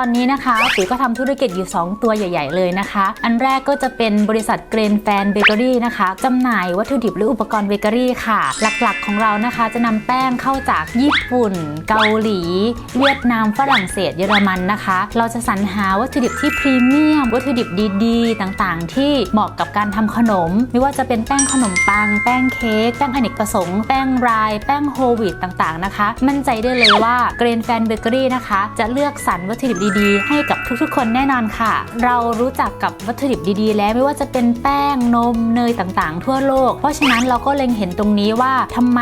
ตอนนี้นะคะปุ๋ยก็ทำธุรกิจอยู่ 2 ตัวใหญ่ ๆ เลยนะคะ อันแรกก็จะเป็นบริษัทเกรนแฟนเบเกอรี่นะคะจำหน่ายวัตถุดิบและอุปกรณ์เบเกอรี่ค่ะ หลักๆของเรานะคะจะนำแป้งเข้าจากญี่ปุ่น เกาหลี เวียดนามฝรั่งเศสเยอรมันนะคะ เราจะสรรหาวัตถุดิบที่พรีเมียม วัตถุดิบดีๆ ต่างๆ ที่เหมาะกับการทำขนม ไม่ว่าจะเป็นแป้งขนมปัง แป้งเค้กแป้งอเนกประสงค์แป้งราย แป้งโฮวีตต่างๆนะคะ มั่นใจได้เลยว่าเกรนแฟนเบเกอรี่นะคะ จะเลือกสรรวัตถุดิบดีๆ ให้กับทุกๆ คนแน่นอนค่ะ เรารู้จักกับวัตถุดิบดีๆ แล้วไม่ว่าจะเป็นแป้งนมเนยต่างๆ ทั่วโลก เพราะฉะนั้นเราก็เล็งเห็นตรงนี้ว่าทำไม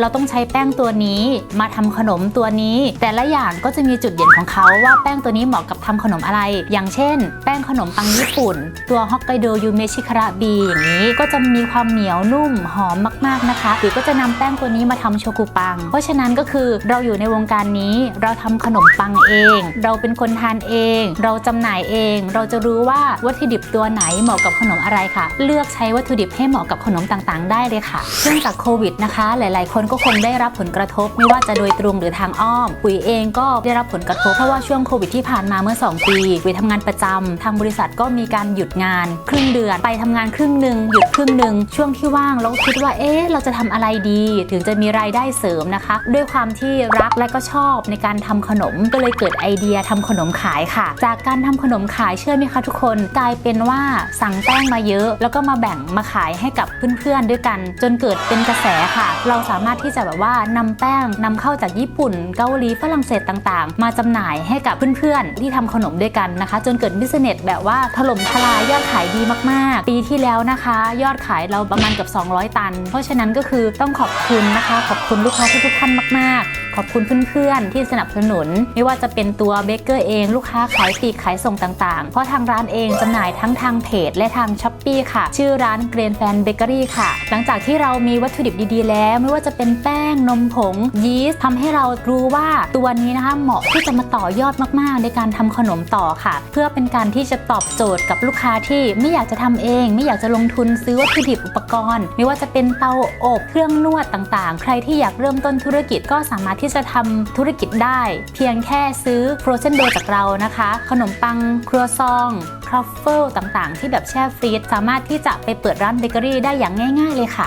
เราต้องใช้แป้งตัวนี้ มาทำขนมตัวนี้ แต่ละอย่างก็จะมีจุดเด่นของเขาว่าแป้งตัวนี้เหมาะกับทำขนมอะไร อย่างเช่น แป้งขนมปังญี่ปุ่น ตัวฮอกไกโดยูเมชิคาระบีอย่างนี้ก็จะมีความเหนียวนุ่มหอมมากๆนะคะ หรือก็จะนำแป้งตัวนี้มาทำโชกุปัง เพราะฉะนั้นก็คือเราอยู่ในวงการนี้เราทำขนมปังเอง เราเป็นคนทานเอง เราจำหน่ายเอง เราจะรู้ว่าวัตถุดิบตัวไหนเหมาะกับขนมอะไรค่ะ เลือกใช้วัตถุดิบให้เหมาะกับขนมต่างๆ ได้เลยค่ะเนื่องจากโควิดนะคะ หลาย ๆ คนก็คงได้รับผลกระทบ ไม่ว่าจะโดยตรงหรือทางอ้อม ปุ๋ยเองก็ได้รับผลกระทบ เพราะว่าช่วงโควิดที่ผ่านมาเมื่อ 2 ปีปุ๋ยทำงานประจำทางบริษัทก็มีการหยุดงาน ครึ่งเดือนไปทำงานครึ่งหนึ่งหยุดครึ่งหนึ่งช่วงที่ว่างเราก็คิดว่าเอ๊ะเราจะทำอะไรดี ถึงจะมีรายได้เสริมนะคะ ด้วยความที่รักและก็ชอบในการทำขนมก็เลยเกิดไอเดียทำขนมขายค่ะ จากการทำขนมขายเชื่อไหมคะทุกคน กลายเป็นว่าสั่งแป้งมาเยอะ แล้วก็มาแบ่งมาขายให้กับเพื่อนๆด้วยกัน จนเกิดเป็นกระแสค่ะ เราสามารถที่จะแบบว่านำแป้งนำเข้าจากญี่ปุ่น เกาหลีฝรั่งเศสต่างๆ มาจำหน่ายให้กับเพื่อนๆที่ทำขนมด้วยกันนะคะ จนเกิดบิสเนสแบบว่าถล่มทลายยอดขายดีมากๆ ปีที่แล้วนะคะ ยอดขายเราประมาณเกับ 200 ตัน เพราะฉะนั้นก็คือต้องขอบคุณนะคะ ขอบคุณลูกค้าทุกๆท่านมากๆ ขอบคุณเพื่อนๆ ที่สนับสนุน ไม่ว่าจะเป็นตัวเบเกอร์เองลูกค้าขายปลีกขายส่งต่างๆ เพราะทางร้านเองจำหน่ายทั้งทางเพจและทางช้อปปีค่ะ ชื่อร้านเกรนแฟนเบเกอรี่ค่ะ หลังจากที่เรามีวัตถุดิบดีๆ แล้ว ไม่ว่าจะเป็นแป้งนมผง ยีสต์ทำให้เรารู้ว่าตัวนี้นะคะเหมาะที่จะมาต่อยอดมากๆ ในการทำขนมต่อค่ะ เพื่อเป็นการที่จะตอบโจทย์กับลูกค้าที่ไม่อยากจะทำเอง ไม่อยากจะลงทุนซื้อวัตถุดิบอุปกรณ์ ไม่ว่าจะเป็นเตาอบเครื่องนวดต่างๆ ใครที่อยากเริ่มต้นธุรกิจก็สามารถที่จะทำธุรกิจได้ เพียงแค่ซื้อโฟรเซนโดจากเรานะคะ ขนมปังครัวซองครอฟเฟิลต่างๆ ที่แบบแช่ฟรีซสามารถที่จะไปเปิดร้านเบเกอรี่ได้อย่างง่าย ๆ เลยค่ะ